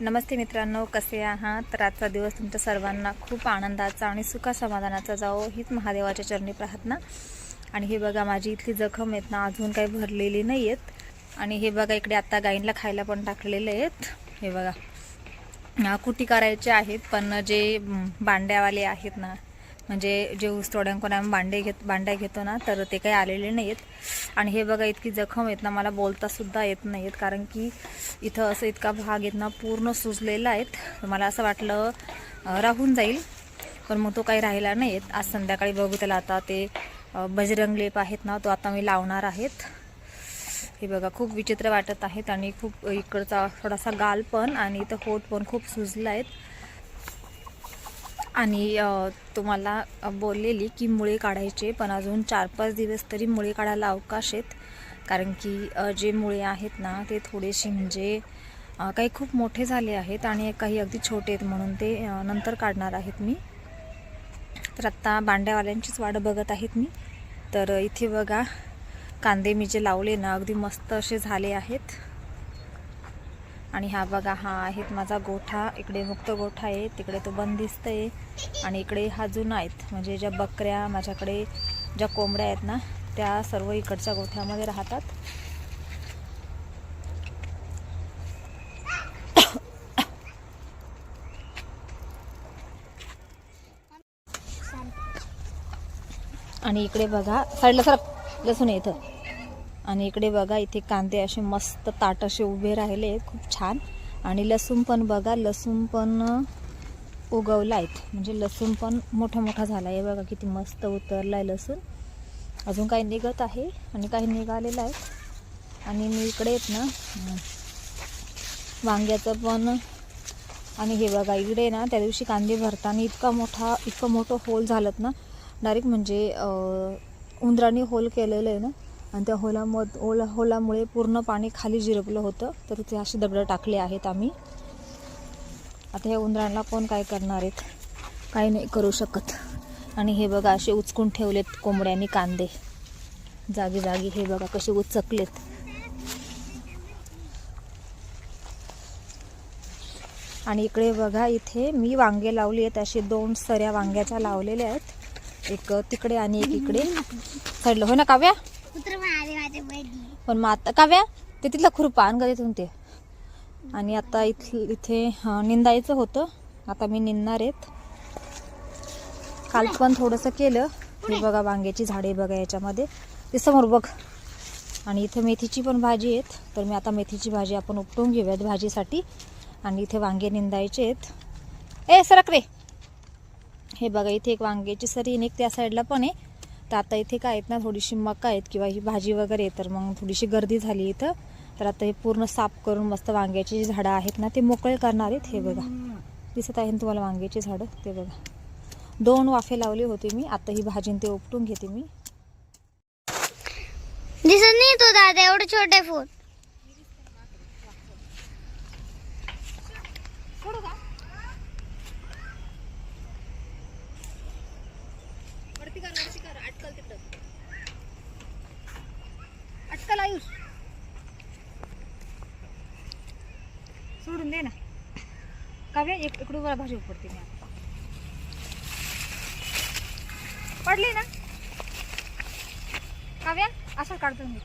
नमस्ते मित्रांनो कसे आहात? तर आजचा दिवस तुमच्या सर्वांना खूप आनंदाचा आणि सुखासमाधानाचा जावो हीच महादेवाच्या चरणी प्रार्थना. आणि हे बघा माझी इथली जखम आहेत ना अजून काही भरलेली नाही आहेत आणि हे बघा इकडे आत्ता गाईंना खायला पण टाकलेले आहेत. हे बघा. कुटी करायचे आहेत पण जे बांड्यावाले आहेत ना म्हणजे जे ऊसतोड्यांकडून आम्ही बांडे घेत बांड्या घेतो ना तर ते काही आलेले नाही आहेत आणि हे बघा इतकी जखम आहेत ना मला बोलतासुद्धा येत नाही आहेत कारण की इथं असं इतका भाग आहेत ना पूर्ण सुजलेला आहेत. मला असं वाटलं राहून जाईल. पण मग तो काही राहिला नाही आहेत आज संध्याकाळी बघू त्याला आता ते बजरंग लेप आहेत ना तो आता मी लावणार आहेत. हे बघा खूप विचित्र वाटत आहेत. आणि खूप इकडचा थोडासा गाल पण आणि इथं होट पण खूप सुजला आहेत. आणि तुम्हाला बोललेली की मुळे काढायचे पण अजून चार पाच दिवस तरी मुळे काढायला अवकाश आहेत. कारण की जे मुळे आहेत ना ते थोडेसे म्हणजे काही खूप मोठे झाले आहेत आणि काही अगदी छोटे आहेत म्हणून ते नंतर काढणार आहेत मी. तर आत्ता बांड्यावाल्यांचीच वाट बघत आहेत मी. तर इथे बघा कांदे मी जे लावले ना अगदी मस्त असे झाले आहेत. आणि हा बघा हा आहेत माझा गोठा. इकडे मुक्त गोठा आहे तिकडे तो बंदिस्त आहे आणि इकडे हा जुना आहेत. म्हणजे ज्या बकऱ्या माझ्याकडे ज्या कोंबड्या आहेत ना त्या सर्व इकडच्या गोठ्यामध्ये राहतात. आणि इकडे बघा साईडला सर लसूण येतं आणि इकडे बघा इथे कांदे असे मस्त ताट असे उभे राहिले आहेत खूप छान. आणि लसूण पण बघा लसूण पण उगवला आहेत म्हणजे लसूण पण मोठा मोठा झाला आहे बघा किती मस्त उतरला आहे लसूण. अजून काही निघत आहे आणि काही निघालेलं आहे आणि मी इकडे आहेत ना वांग्याचं पण आणि हे बघा इकडे ना त्या दिवशी कांदे भरताना इतका मोठा इतकं मोठं होल झालं ना. डायरेक्ट म्हणजे उंदराने होल केलेलं आहे ना. आणि त्या होलामध ओला होलामुळे पूर्ण पाणी खाली जिरपलं होतं. तर ते असे दगडं टाकले आहेत आम्ही. आता ह्या उंदरांना कोण काय करणार आहेत? काही नाही करू शकत. आणि हे बघा असे उचकून ठेवलेत कोंबड्यांनी कांदे. जागी जागी हे बघा कसे उचकलेत. आणि इकडे बघा इथे मी वांगे लावली आहेत. असे दोन सऱ्या वांग्याच्या लावलेल्या आहेत. एक तिकडे आणि एक इकडे. साईडला. हो ना काव्या? पण मग आता काव्या ते तिथलं खुरपा आण का तिथून ते. आणि आता इथ इथे निंदायचं होतं. आता मी निंदणार आहेत. काल पण थोडंसं केलं. हे बघा वांग्याची झाडे बघा याच्यामध्ये. ते समोर बघ. आणि इथे मेथीची पण भाजी आहेत. तर मी आता मेथीची भाजी आपण उपटून घेऊयात भाजीसाठी. आणि इथे वांगे निंदायचे आहेत. ए सरक रे. हे बघा इथे एक वांग्याची सरी आणि एक त्या साईडला पण आहे. तर आता इथे काय आहेत ना थोडीशी मका आहेत किंवा ही भाजी वगैरे आहे तर मग थोडीशी गर्दी झाली इथं. तर आता हे पूर्ण साफ करून मस्त वांग्याची जी झाडं आहेत ना ते मोकळे करणार आहेत. हे बघा. दिसत आहे ना तुम्हाला वांग्याची झाडं? ते बघा. दोन वाफे लावले होते मी. आता ही भाजी ते उपटून घेते मी. दिसत नाही तो दादा एवढे छोटे फूल. आयुष सोडून दे ना. काव्या एक इकडून मला भाजी उपडते मी पडली ना? काव्या असं काढतो मी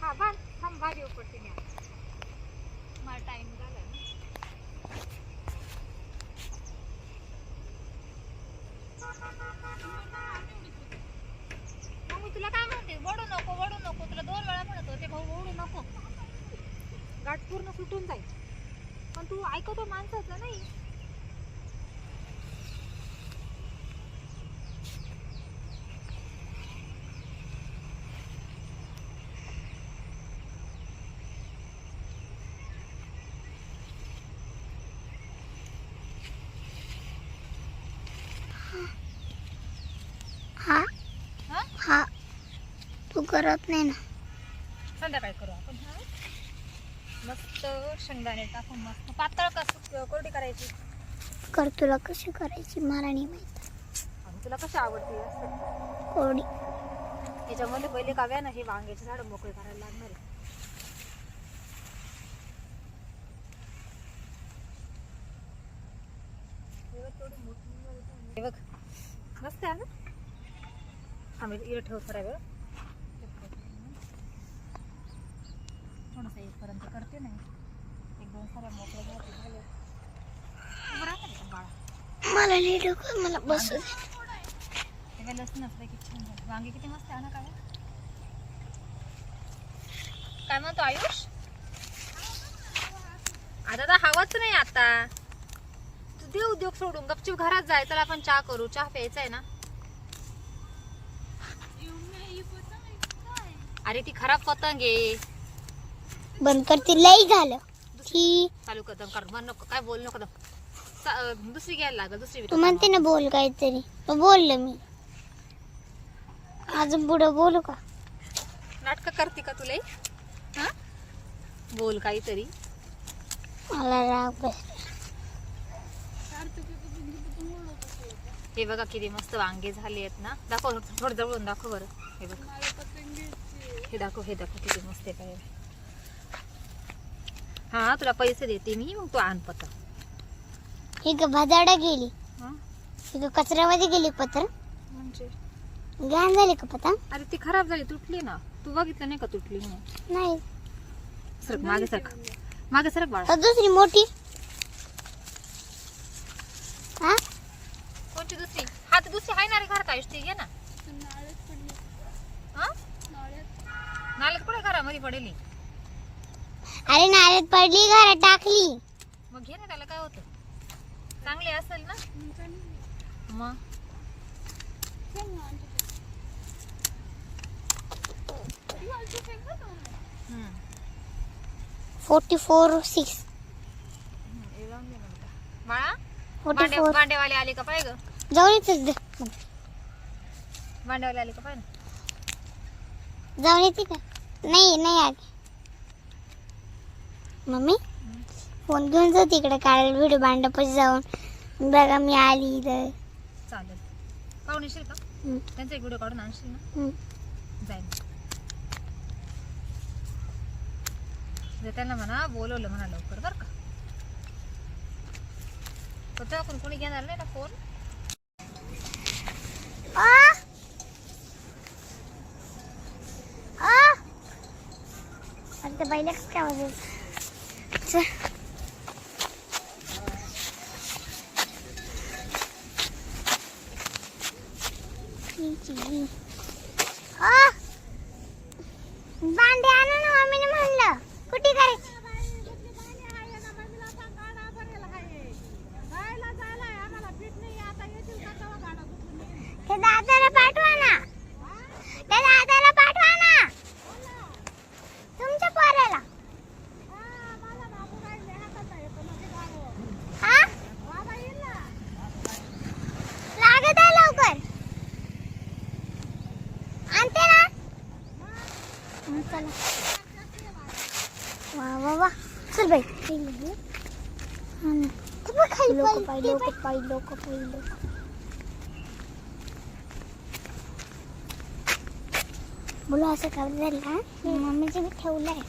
हा बांध थांब भाजी उपटते मी आता. मला टाइम झाला ना मग मी तुला काय म्हणते? वडू नको वडू नको. तुला दोन वेळा म्हणत होते भाऊ ओढू नको. गाठ पूर्ण सुटून जाईल. पण तू ऐकतो माणसाचं नाही. हा. हा? हा. तू करत नाही ना. संध्याकाळी करू आपण हा? मस्त शेंगदाणे टाकून मस्त पातळ कसं कोरडी करायची? कर तुला कशी करायची मला नाही माहीत. आणि तुला कशी आवडते असं? कोरडी. याच्यामध्ये पहिले काव्या ना हे वांग्याचे झाड मोकळे करायला लागणार आहे. हे बघ मस्त आहे ना? आम्ही इकडे ठेव थोड्या वेळ. थोडंसं इथपर्यंत करते नाही एक दोन साऱ्या मोकळे झाले झाले. उभं राहतं का बाळा? मला नाही डोकं मला बसू दे. ते काय लसूण असलं की छान झालं. वांगे किती मस्त आहे ना काय काय म्हणतो आयुष? आता तर हवाच नाही आता. तू दे उद्योग सोडून. गपचूप घरात जाय. चला आपण चहा करू. चहा प्यायचा आहे ना? अरे ती खराब पतंग आहे. बंद करते. लई झालं. ती चालू कर मन नको काय बोल नको दम. चा- अं, दुसरी घ्यायला लागल दुसरी तू म्हणते ना बोल काहीतरी. मग बोललं मी. अजून पुढं बोलू का? नाटक करते का तुला हा? बोल काहीतरी. मला राग बस हे बघा किती मस्त वांगे झाले आहेत ना. दाखव थोडं जवळून दाखव बरं. हे बघ. हे दाखव हे दाखव किती मस्त आहे काय. हा तुला पैसे देते मी मग तू आण पता ही ग भदाडा गेली. हा? ही ग कचऱ्यामध्ये गेली पत्र. म्हणजे? घाण झाली का पतंग अरे ती खराब झाली तुटली ना. तू बघितलं नाही का तुटली म्हणून? नाही. सरक मागे सरक. मागे सरक बाळा. तर दुसरी मोठी. हा? कोणती दुसरी? हा तर दुसरी आहे ना रे घरात आयुष ती घे ना. हा? नाल्यात कुठे घरामध्ये पडेली? अरे नारळ पडली घरात टाकली. मग घे ना त्याला काय होतं? चांगली असेल ना? मग? हम्म. Forty four six. हम्म, हे लावून दे ना बेटा. बाळा फोर्टी भांडे फोर. भांडेवाले आले का? जाऊन येतेच दे. भांडेवाले आले का? जाऊन येते का? नाही नाही आली. मम्मी? फोन घेऊन जा तिकडे काढायला व्हिडिओ भांडपाशी जाऊन. बघा मी आली इथं. चालेल. काढून येशील का? हम्म, त्यांचा एक व्हिडिओ काढून आणशील ना? हम्म. जाईल. जर त्यांना म्हणा बोलवलं म्हणा लवकर बरं का? पण तेव्हा कोण घेणार नाही ना फोन? आ! आ! अरे ते बैल कसं काय आवाज येतो? चल. आ! भांडे आणू ना मम्मीने म्हणलं कुठे करायची ते दादाला पाठवा ना ते दादाला पाठवा ना तुमच्या पोराला हा? लागत आहे लवकर आणते ना हं, चला वा वा वा लोक पाय लोक बोला असं काय झालं का मम्मीचे मी ठेवलंय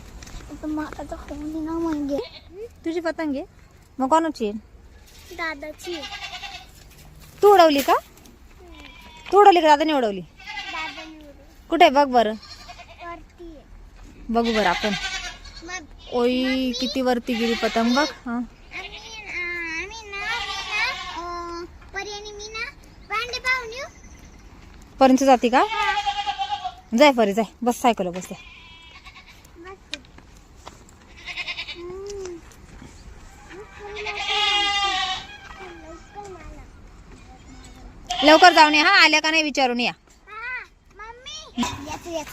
तर मग आता होऊन ना म्हणजे तुझी पतंग आहे? मग कोणाची आहे? दादाची तू उडवली का? तू उडवली का? दादाने उडवली. कुठे आहे? बघ बरं. आहे. बघू बरं आपण. ओई किती वरती गेली पतंग बघ हा. पर्यंत जाते का? जाय परी जाय. बस सायकल बस लवकर जाऊन या हा. आल्या का नाही विचारून या.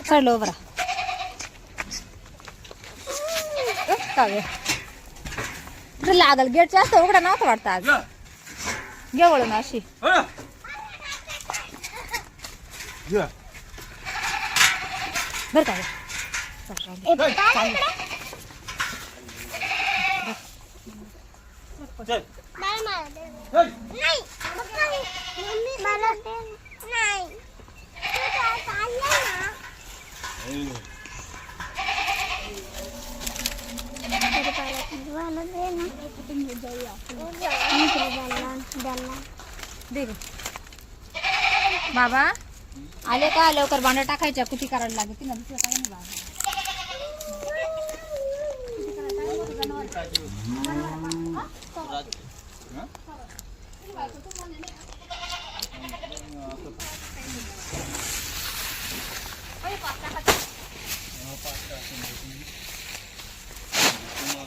चढलो बरा काव्य तुला लागल गेट जास्त उघडा नव्हता वाटतं आज घे वळून अशी बरं का ए, बाळा इकडे. बाळा मला दे. नाही दे. बाबा? आले का लवकर भांडं टाकायच्या कुठे करायला लागते ना दुसरं काही नाही बाबा.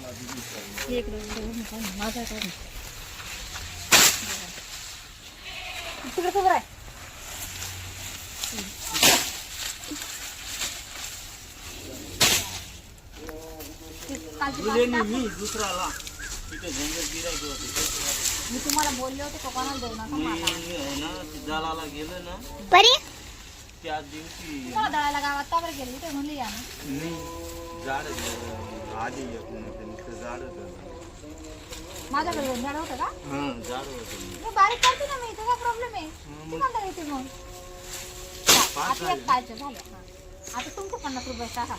एक माझा काय नाही. तिकडे खबर आहे मी तुम्हाला बोलले होते का कोणाला देऊ नका मला परी? त्या दिवशी तुम्हाला दळायला गावात. का बरं गेली? ते म्हणली या ना. मी झाड आधी एक झाड होतं माझ्याकडे दोन झाड होतं का? झाड होतं मी बारीक करते ना मी तुझा प्रॉब्लेम आहे. ती म्हणता येते मग आता एक पाहिजे झालं. हा. आता तुमचं पन्नास रुपये टाका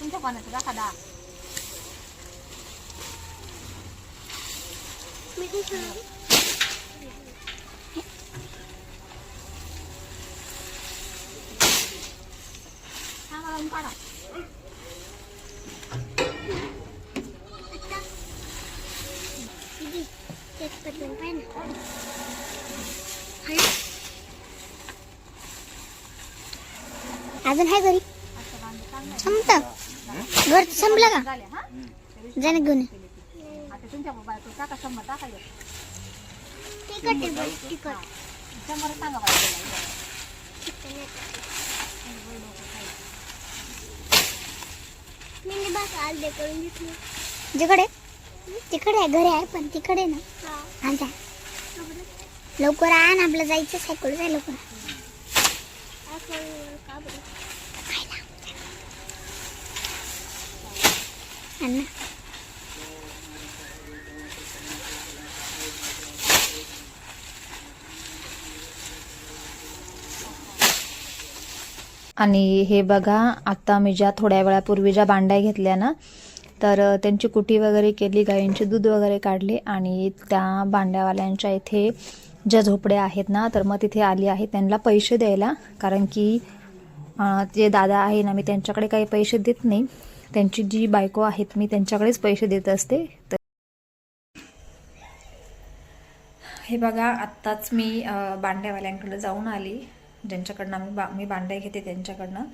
तुमच्या पन्नास टाका दहा. मी दिसलं. हा मला ऊन काढा दीदी, तेच पटकन पाह्य ना. हाय. अजून आहे घरी. संपत. घर संपलं का? झाले जाणे घेऊन सांगा करून जिकडे? तिकडे आहे घरी आहे पण तिकडे ना. आणता लवकर आण आपलं जायचं सायकल जाय लवकर? आण आणि हे बघा आत्ता मी ज्या थोड्या वेळापूर्वी ज्या बांड्या घेतल्या ना तर त्यांची कुटी वगैरे केली गायींचे दूध वगैरे काढले आणि त्या बांड्यावाल्यांच्या इथे ज्या झोपड्या आहेत ना तर मग तिथे आली आहे. त्यांना पैसे द्यायला कारण की जे दादा आहे ना मी त्यांच्याकडे काही पैसे देत नाही. त्यांची जी बायको आहेत मी त्यांच्याकडेच पैसे देत असते. तर हे बघा आत्ताच मी बांड्यावाल्यांकडे जाऊन आली. ज्यांच्याकडनं आम्ही बा मी बांड्या घेते त्यांच्याकडनं.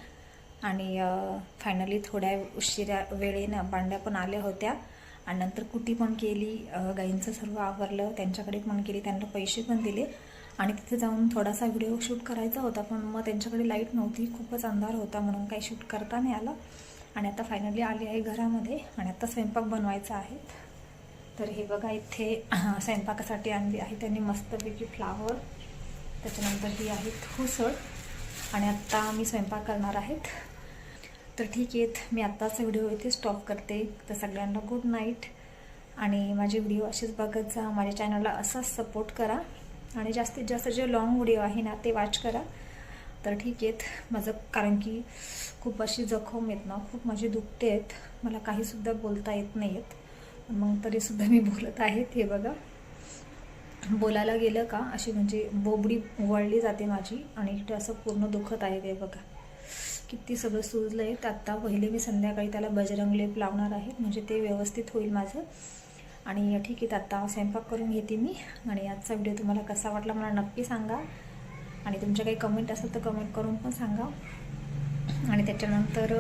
आणि फायनली थोड्या उशिरा वेळेनं बांड्या पण आल्या होत्या. आणि नंतर कुटी पण केली गाईंचं सर्व आवरलं त्यांच्याकडे पण केली त्यांना पैसे पण दिले. आणि तिथे जाऊन थोडासा व्हिडिओ शूट करायचा होता पण मग त्यांच्याकडे लाइट नव्हती खूपच अंधार होता म्हणून काही शूट करता नाही आलं. आणि आता फायनली आली आहे घरामध्ये आणि आता स्वयंपाक बनवायचा आहे. तर हे बघा इथे स्वयंपाकासाठी आणली आहे त्यांनी मस्तपैकी फ्लावर त्याच्यानंतर ही आहेत हुसळ आणि आत्ता मी स्वयंपाक करणार आहेत. तर ठीक आहेत मी आत्ताच व्हिडिओ इथे स्टॉप करते. तर सगळ्यांना गुड नाईट आणि माझे व्हिडिओ असेच बघत जा. माझ्या चॅनलला असाच सपोर्ट करा आणि जास्तीत जास्त जे लॉंग व्हिडिओ आहे ना ते वॉच करा. तर ठीक आहेत माझं कारण की खूप अशी जखम आहेत ना खूप माझे दुखते आहेत. मला काहीसुद्धा बोलता येत नाही आहेत. मग तरीसुद्धा मी बोलत आहेत हे बघा. बोलायला गेलं का अशी म्हणजे बोबडी वळली जाते माझी आणि इकडे असं पूर्ण दुखत आहे ते बघा. किती सगळं सुजलं आहे. तर आत्ता पहिले मी संध्याकाळी त्याला बजरंग लेप लावणार आहे म्हणजे ते व्यवस्थित होईल माझं. आणि ठीक आहे आत्ता स्वयंपाक करून घेते मी. आणि आजचा व्हिडिओ तुम्हाला कसा वाटला मला नक्की सांगा. आणि तुमच्या काही कमेंट असेल तर कमेंट करून पण सांगा. आणि त्याच्यानंतर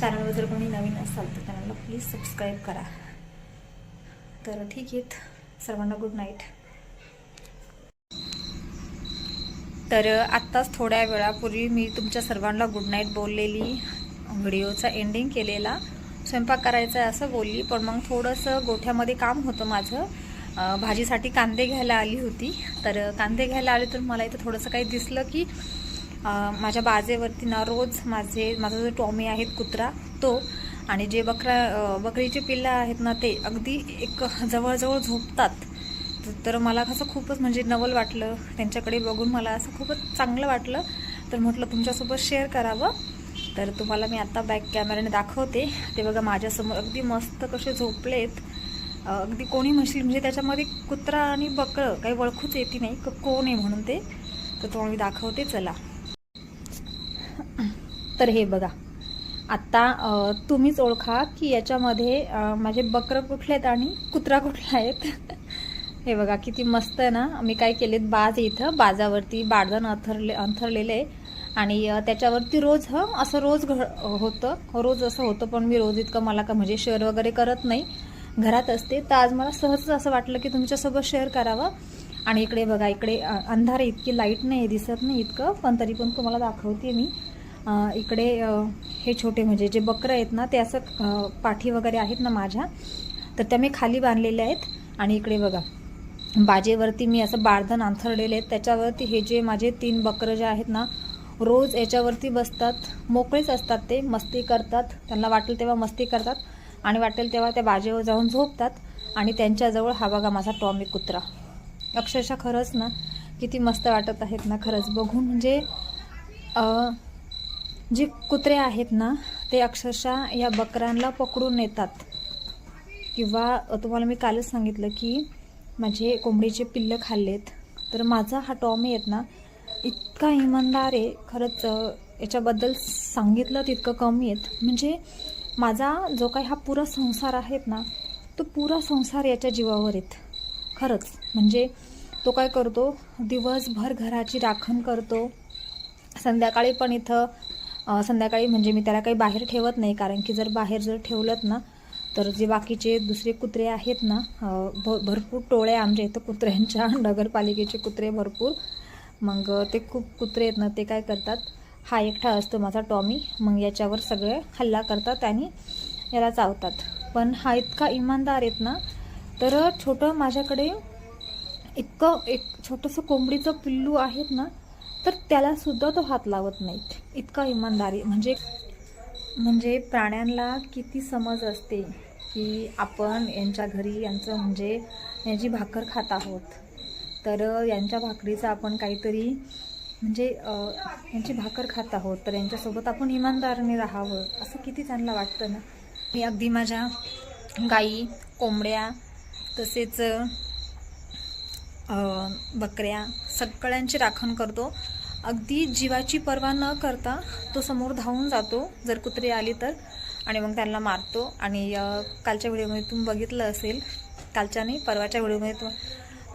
चॅनलवर जर कोणी नवीन असाल तर चॅनलला प्लीज सबस्क्राईब करा. तर ठीक आहेत सर्वांना गुड नाईट तर आत्ताच थोड्या वेळापूर्वी मी तुमच्या सर्वांना गुड नाईट बोललेली व्हिडिओचा एंडिंग केलेला. स्वयंपाक करायचा आहे असं बोलली पण मग थोडंसं गोठ्यामध्ये काम होतं माझं. भाजीसाठी कांदे घ्यायला आली होती. तर कांदे घ्यायला आले तर मला इथं थोडंसं काही दिसलं की माझ्या बाजेवरती ना रोज माझे माझा जो टॉमी आहेत कुत्रा तो आणि जे बकरा बकरीचे पिल्लं आहेत ना ते अगदी एक जवळजवळ झोपतात. तर मला कसं खूपच म्हणजे नवल वाटलं. त्यांच्याकडे बघून मला असं खूपच चांगलं वाटलं. तर म्हटलं तुमच्यासोबत शेअर करावं. तर तुम्हाला मी आता बॅक कॅमेऱ्याने दाखवते. ते बघा माझ्यासमोर अगदी मस्त कसे झोपलेत. अगदी कोणी म्हणशील म्हणजे त्याच्यामध्ये कुत्रा आणि बकरं काही ओळखूच येते नाही क- कोण आहे म्हणून ते. तर तुम्हाला मी दाखवते चला. तर हे बघा. आत्ता तुम्हीच ओळखा की याच्यामध्ये माझे बकरं कुठले आहेत आणि कुत्रा कुठला आहेत हे बघा किती मस्त आहे ना. मी काय केलेत बाज इथं. बाजावरती बाडदन अंथरले अंथरलेलं आहे. आणि त्याच्यावरती रोज हं असं रोज घ होतं. रोज असं होतं पण मी रोज इतकं मला का म्हणजे शेअर वगैरे करत नाही. घरात असते. तर आज मला सहजच असं वाटलं की तुमच्यासोबत शेअर करावं. आणि इकडे बघा इकडे अंधार इतकी लाइट नाही दिसत नाही इतकं. पण तरी पण तुम्हाला दाखवते मी. इकडे हे छोटे म्हणजे जे बकरं आहेत ना ते असं पाठी वगैरे आहेत ना माझ्या. तर त्या मी खाली बांधलेल्या आहेत. आणि इकडे बघा बाजेवरती मी असं बाळधन अंथरलेले आहेत. त्याच्यावरती हे जे माझे तीन बकरं जे आहेत ना रोज याच्यावरती बसतात. मोकळेच असतात ते मस्ती करतात. त्यांना वाटेल तेव्हा मस्ती करतात. आणि वाटेल तेव्हा त्या बाजेवर जाऊन झोपतात आणि त्यांच्याजवळ हा बघा माझा टॉमी कुत्रा. अक्षरशः खरंच ना किती मस्त वाटत आहेत ना खरंच. बघून म्हणजे जे कुत्रे आहेत ना ते अक्षरशः या बकऱ्यांना पकडून नेतात. किंवा तुम्हाला मी कालच सांगितलं की माझे कोंबडीचे पिल्लं खाल्लेत. तर माझा हा टॉमी आहेत ना इतका इमानदार आहे. खरंच याच्याबद्दल सांगितलं तितकं कमी आहेत. म्हणजे माझा जो काही हा पुरा संसार आहेत ना तो पुरा संसार याच्या जीवावर आहेत. खरंच. म्हणजे तो काय करतो? दिवसभर घराची राखण करतो. संध्याकाळी पण इथं संध्याकाळी म्हणजे मी त्याला काही बाहेर ठेवत नाही कारण की जर बाहेर जर ठेवलं ना तर जे बाकीचे दुसरे कुत्रे आहेत ना भ भरपूर टोळे आमच्या इथं कुत्र्यांच्या नगरपालिकेचे कुत्रे भरपूर. मग ते खूप कुत्रे आहेत ना ते काय करतात? हा एकटा असतो माझा टॉमी. मग याच्यावर सगळे हल्ला करतात आणि याला चावतात. पण हा इतका इमानदार आहेत ना तर छोटं माझ्याकडे इतकं एक छोटंसं कोंबडीचं पिल्लू आहेत ना तर त्याला सुद्धा तो हात लावत नाहीत. इतका इमानदारी. म्हणजे म्हणजे प्राण्यांना किती समज असते की आपण यांच्या घरी यांचं म्हणजे यांची भाकर खात आहोत. तर यांच्या भाकरीचं आपण काहीतरी म्हणजे यांची भाकर खात आहोत तर यांच्यासोबत आपण इमानदारीने राहावं असं किती त्यांना वाटतं ना? मी अगदी माझ्या गाई कोंबड्या तसेच बकऱ्या सगळ्यांची राखण करतो. अगदी जीवाची पर्वा न करता तो समोर धावून जातो जर कुत्री आली तर. आणि मग त्यांना मारतो. आणि कालच्या व्हिडिओमध्ये तुम्ही बघितलं असेल कालच्या नाही परवाच्या व्हिडिओमध्ये तु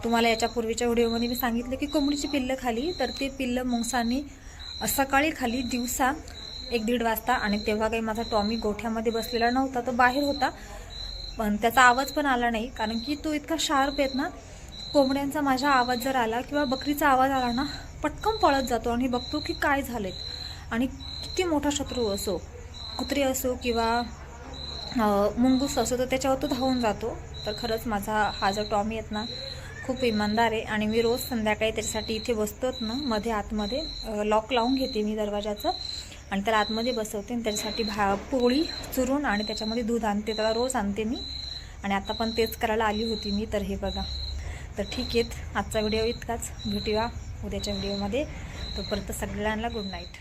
तुम्हाला याच्या पूर्वीच्या व्हिडिओमध्ये मी सांगितलं की कोंबडीची पिल्लं खाली तर ते पिल्लं मुंगसांनी सकाळी खाली दिवसा एक दीड वाजता आणि तेव्हा काही माझा टॉमी गोठ्यामध्ये बसलेला नव्हता तो बाहेर होता. पण त्याचा आवाज पण आला नाही कारण की तो इतका शार्प आहेत ना कोंबड्यांचा माझा आवाज जर आला किंवा बकरीचा आवाज आला ना पटकन पळत जातो आणि बघतो की काय झालेत. आणि किती मोठा शत्रू असो कुत्री असो किंवा मुंगूस असो तर त्याच्यावर तो धावून जातो. तर खरंच माझा हा जो टॉमी आहेत ना खूप इमानदार आहे. आणि मी रोज संध्याकाळी त्याच्यासाठी इथे बसतोच ना मध्ये आतमध्ये. लॉक लावून घेते मी दरवाजाचं. आणि त्याला आतमध्ये बसवते आणि त्याच्यासाठी भा पोळी चुरून आणि त्याच्यामध्ये दूध आणते. त्याला रोज आणते मी. आणि आता पण तेच करायला आली होती मी तर हे बघा. तर ठीक आहेत. आजचा व्हिडिओ इतकाच. भेटूया उद्याच्या व्हिडिओमध्ये. तोपर्यंत सगळ्यांना गुड नाईट